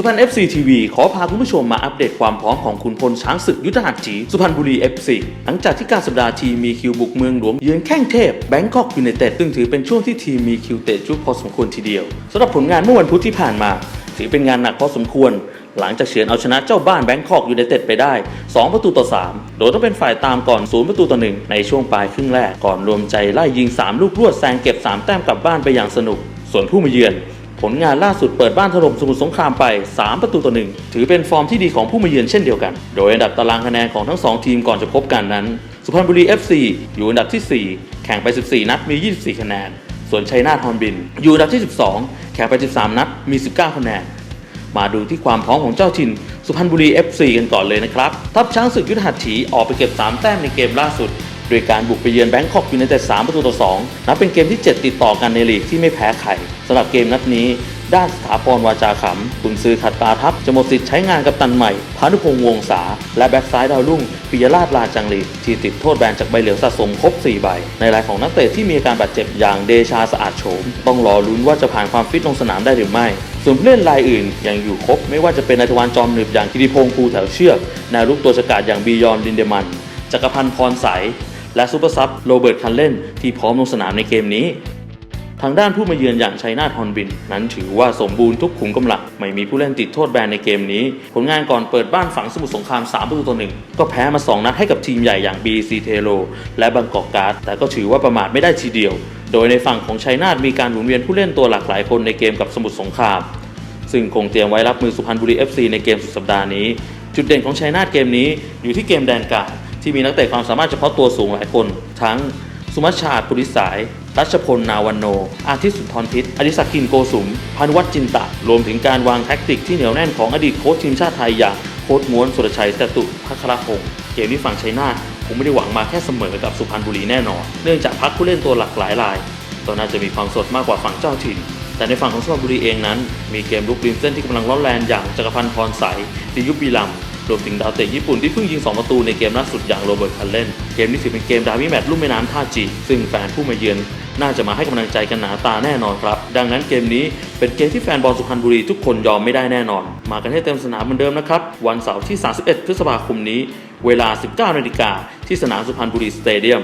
สุพรรณ FC TV ขอพาคุณผู้ชมมาอัปเดตความพร้อมของคุณพลช้างศึกยุทธหัตถีสุพรรณบุรี FC หลังจากที่การสัปดาห์ทีมีคิวบุกเมืองหลวงเยือนแข้งเทพแบงคอกยูไนเต็ดซึ่งถือเป็นช่วงที่ทีมมีคิวเตะจุดพอสมควรทีเดียวสำหรับผลงานเมื่อวันพุธที่ผ่านมา ถือเป็นงานหนักพอสมควร หลังจากเฉือนเอาชนะเจ้าบ้านแบงคอกยูไนเต็ดไปได้ 2 ประตูต่อ 3 โดยต้องเป็นฝ่ายตามก่อน 0 ประตูต่อ 1 ในช่วงปลายครึ่งแรกก่อนรวมใจไล่ยิง 3 ลูกรวดแซงเก็บ 3 แต้มกลับบ้านไปอย่างสนุก ส่วนผู้มาเยือน ผลงานล่าสุดเปิดบ้านถล่มสมุทรสงครามไป 3 ประตูต่อ1ถือเป็นฟอร์มที่ดีของผู้มาเยือนเช่นเดียวกัน โดยอันดับตารางคะแนนของทั้ง 2 ทีมก่อนจะพบกันนั้น สุพรรณบุรี FC อยู่อันดับที่ 4 แข่งไป 14 นัดมี 24 คะแนน ส่วนชัยนาทฮอนบิน อยู่อันดับที่ 12 แข่งไป 13 นัดมี 19 คะแนน มาดูที่ความพร้อมของเจ้าถิ่น สุพรรณบุรี FC กันก่อนเลยนะครับ ทัพช้างศึกยุทธหัตถีออกไปเก็บ 3 แต้มในเกมล่าสุด โดยการบุกไปเยือนแบงคอกยูไนเต็ด3ประตูต่อ 2 นับเป็นเกมที่ 7 ติดต่อกันในลีกที่ไม่แพ้ใครสำหรับเกมนัดนี้ ด้านสถาพรวาจาขำกุนซือขัดตาทัพจะหมดสิทธิ์ใช้งานกับตันใหม่พานุพงษ์วงศาและแบ็กซ้ายดาวรุ่งปิยราชลาจังลีที่ติดโทษแบนจากใบเหลืองสะสมครบ 4 ใบ ในรายของนักเตะที่มีอาการบาดเจ็บอย่างเดชาสะอาดโฉม ต้องรอลุ้นว่าจะผ่านความฟิตลงสนามได้หรือไม่ ส่วนผู้เล่นรายอื่นยังอยู่ครบ ไม่ว่าจะเป็นนายทวารจอมหนึบอย่างกิติพงษ์ภูแถวเชือกแนวลุกตัวฉกาจอย่างบียอนลินเดมันจักรพันธ์พรใส และซูเปอร์ซับโรเบิร์ตคันเล่นที่พร้อมลงสนามในเกมนี้ ทางด้านผู้มาเยือนอย่างชัยนาทฮอนบิน นั้นถือว่าสมบูรณ์ทุกขุมกำลังไม่มีผู้เล่นติดโทษแบนในเกมนี้ ผลงานก่อนเปิดบ้านฝังสมุทรสงคราม 3 ประตูต่อหนึ่งก็แพ้มา 2 นัดให้กับทีมใหญ่อย่าง BC เทโ o และบางกอกการ์ดแต่ก็ถือว่าประมาทไม่ได้ทีเดียว โดยในฝั่งของชัยนาทมีการหมุนเวียนผู้เล่นตัวหลากหลายคนในเกมกับสมุทรสงคราม ซึ่งคงเตรียมไว้รับมือสุพรรณบุรี FC ในเกมสุดสัปดาห์นี้ จุดเด่นของชัยนาทเกมนี้อยู่ที่เกมแดนกลาง ที่มีนักเตะความสามารถเฉพาะตัวสูงหลายคน ทั้งสุมัชชาติปุริสาย รัชพล นาวันโน อาทิตย์สุนทรพิษอดิศักดิ์กินโกสุมพานุวัฒจินตะ รวมถึงการวางแท็กติกที่เหนียวแน่นของอดีตโค้ชทีมชาติไทยอย่างโค้ชม้วนสุรชัยจตุพัครพงศ์เกมที่ฝั่งชัยนาทคงไม่ได้หวังมาแค่เสมอกับสุพรรณบุรีแน่นอน เนื่องจากพักผู้เล่นตัวหลักหลายรายก็น่าจะมีความสดมากกว่าฝั่งเจ้าถิ่น แต่ในฝั่งของสุพรรณบุรีเองนั้น มีเกมลุกริมเส้นที่กำลังร้อนแรงอย่างจักรพันธ์พรใสดิยุบบีลัม รวมถึงดาวเตะญี่ปุ่นที่เพิ่งยิง 2 ประตูในเกมล่าสุดอย่างโรเบิร์ตคันเล่นเกมนี้ถือเป็นเกมดาวิแมตช์ลุ่มแม่น้ำท่าจี ซึ่งแฟนผู้มาเยือนน่าจะมาให้กำลังใจกันหนาตาแน่นอนครับ ดังนั้นเกมนี้เป็นเกมที่แฟนบอลสุพรรณบุรีทุกคนยอมไม่ได้แน่นอน มากันให้เต็มสนามเหมือนเดิมนะครับ วันเสาร์ที่ 31 พฤษภาคมนี้ เวลา 19นาฬิกาที่สนามสุพรรณบุรีสเตเดียม